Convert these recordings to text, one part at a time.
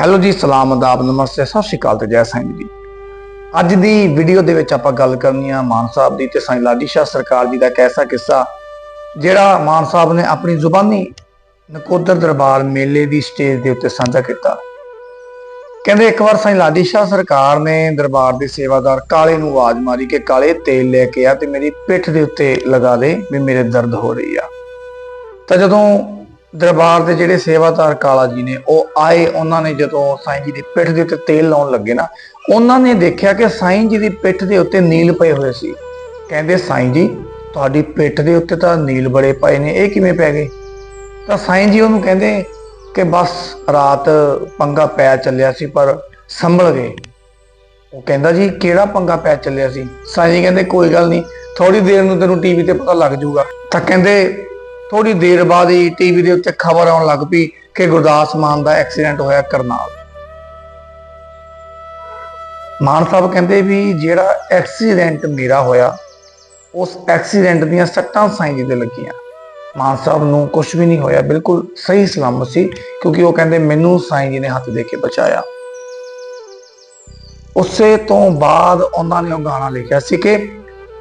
Hello ਜੀ, ਸਲਾਮ ਆਦਾਬ, ਨਮਸਤੇ, ਸਤਿ ਸ਼੍ਰੀ ਅਕਾਲ ਤੇ ਜੈ ਸਾਈਂ ਜੀ। ਅੱਜ ਦੀ ਵੀਡੀਓ ਦੇ ਵਿੱਚ ਆਪਾਂ ਗੱਲ ਕਰਨੀ ਆ ਮਾਨ ਸਾਹਿਬ ਦੀ ਤੇ ਸਾਈਂ ਲਾਡੀ ਸ਼ਾਹ ਸਰਕਾਰ ਜੀ ਦਾ ਕੈਸਾ ਕਿੱਸਾ, ਜਿਹੜਾ ਮਾਨ ਸਾਹਿਬ ਨੇ ਆਪਣੀ ਜ਼ੁਬਾਨੀ ਨਕੋਦਰ ਦਰਬਾਰ ਮੇਲੇ ਦੀ ਸਟੇਜ ਦੇ ਉੱਤੇ ਸਾਂਝਾ ਕੀਤਾ। ਕਹਿੰਦੇ ਇੱਕ ਵਾਰ ਸਾਈਂ ਲਾਡੀ ਸ਼ਾਹ ਸਰਕਾਰ ਨੇ ਦਰਬਾਰ ਦੇ ਸੇਵਾਦਾਰ ਕਾਲੇ ਨੂੰ ਆਵਾਜ਼ ਮਾਰੀ ਕਿ ਕਾਲੇ ਤੇਲ ਲੈ ਕੇ ਆ ਤੇ ਮੇਰੀ ਪਿੱਠ ਦੇ ਉੱਤੇ ਲਗਾ ਦੇ ਵੀ ਮੇਰੇ ਦਰਦ ਹੋ ਰਹੀ ਆ। ਤਾਂ ਜਦੋਂ ਦਰਬਾਰ ਦੇ ਜਿਹੜੇ ਸੇਵਾਦਾਰ ਕਾਲਾ ਜੀ ਨੇ, ਉਹ ਆਏ, ਉਹਨਾਂ ਨੇ ਜਦੋਂ ਸਾਈਂ ਜੀ ਦੀ ਪਿੱਠ ਦੇ ਉੱਤੇ ਤੇਲ ਲਾਉਣ ਲੱਗੇ ਨਾ, ਉਹਨਾਂ ਨੇ ਦੇਖਿਆ ਕਿ ਸਾਈਂ ਜੀ ਦੀ ਪਿੱਠ ਦੇ ਉੱਤੇ ਨੀਲ ਪਏ ਹੋਏ ਸੀ। ਕਹਿੰਦੇ, ਸਾਈਂ ਜੀ, ਤੁਹਾਡੀ ਪਿੱਠ ਦੇ ਉੱਤੇ ਤਾਂ ਨੀਲ ਬੜੇ ਪਏ ਨੇ, ਇਹ ਕਿਵੇਂ ਪੈ ਗਏ? ਤਾਂ ਸਾਈਂ ਜੀ ਉਹਨੂੰ ਕਹਿੰਦੇ ਕਿ ਬਸ ਰਾਤ ਪੰਗਾ ਪੈ ਚੱਲਿਆ ਸੀ, ਪਰ ਸੰਭਲ ਗਏ। ਉਹ ਕਹਿੰਦਾ, ਜੀ, ਕਿਹੜਾ ਪੰਗਾ ਪੈ ਚੱਲਿਆ ਸੀ? ਸਾਈਂ ਜੀ ਕਹਿੰਦੇ, ਕੋਈ ਗੱਲ ਨਹੀਂ ਥੋੜੀ ਦੇਰ ਨੂੰ ਤੈਨੂੰ ਟੀਵੀ ਤੇ ਪਤਾ ਲੱਗ ਜਾਊਗਾ। ਤਾਂ ਕਹਿੰਦੇ ਥੋੜੀ ਦੇਰ ਬਾਅਦ ਹੀ ਟੀਵੀ ਦੇ ਉੱਤੇ ਖਬਰ ਆਉਣ ਲੱਗ ਪਈ ਕਿ ਗੁਰਦਾਸ ਮਾਨ ਦਾ ਐਕਸੀਡੈਂਟ ਹੋਇਆ ਕਰਨਾਲ। ਮਾਨ ਸਾਹਿਬ ਕਹਿੰਦੇ ਵੀ ਜਿਹੜਾ ਐਕਸੀਡੈਂਟ ਮੇਰਾ ਹੋਇਆ, ਉਸ ਐਕਸੀਡੈਂਟ ਦੀਆਂ ਸੱਟਾਂ ਸਾਈਂ ਜੀ ਦੇ ਲੱਗੀਆਂ। ਮਾਨ ਸਾਹਿਬ ਨੂੰ ਕੁਝ ਵੀ ਨਹੀਂ ਹੋਇਆ, ਬਿਲਕੁਲ ਸਹੀ ਸਲਾਮਤ ਸੀ, ਕਿਉਂਕਿ ਉਹ ਕਹਿੰਦੇ ਮੈਨੂੰ ਸਾਈਂ ਜੀ ਨੇ ਹੱਥ ਦੇ ਕੇ ਬਚਾਇਆ। ਉਸੇ ਤੋਂ ਬਾਅਦ ਉਹਨਾਂ ਨੇ ਉਹ ਗਾਣਾ ਲਿਖਿਆ ਸੀ ਕਿ,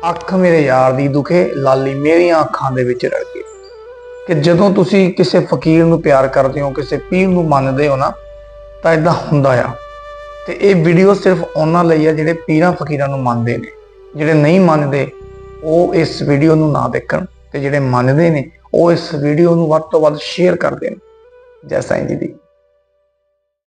ਅੱਖ ਮੇਰੇ ਯਾਰ ਦੀ ਦੁਖੇ, ਲਾਲੀ ਮੇਰੀਆਂ ਅੱਖਾਂ ਦੇ ਵਿੱਚ ਰਲ ਕਿ ਜਦੋਂ ਤੁਸੀਂ ਕਿਸੇ ਫਕੀਰ ਨੂੰ ਪਿਆਰ ਕਰਦੇ ਹੋ, ਕਿਸੇ ਪੀਰ ਨੂੰ ਮੰਨਦੇ ਹੋ ਨਾ, ਤਾਂ ਇਦਾਂ ਹੁੰਦਾ ਆ। ਤੇ ਇਹ ਵੀਡੀਓ ਸਿਰਫ ਉਹਨਾਂ ਲਈ ਆ ਜਿਹੜੇ ਪੀਰਾਂ ਫਕੀਰਾਂ ਨੂੰ ਮੰਨਦੇ ਨੇ। ਜਿਹੜੇ ਨਹੀਂ ਮੰਨਦੇ, ਉਹ ਇਸ ਵੀਡੀਓ ਨੂੰ ਨਾ ਦੇਖਣ ਤੇ ਜਿਹੜੇ ਮੰਨਦੇ ਨੇ, ਉਹ ਇਸ ਵੀਡੀਓ ਨੂੰ ਵੱਧ ਤੋਂ ਵੱਧ ਸ਼ੇਅਰ ਕਰਦੇ ਨੇ। ਜੈ ਸਾਈਂ ਜੀ ਦੀ।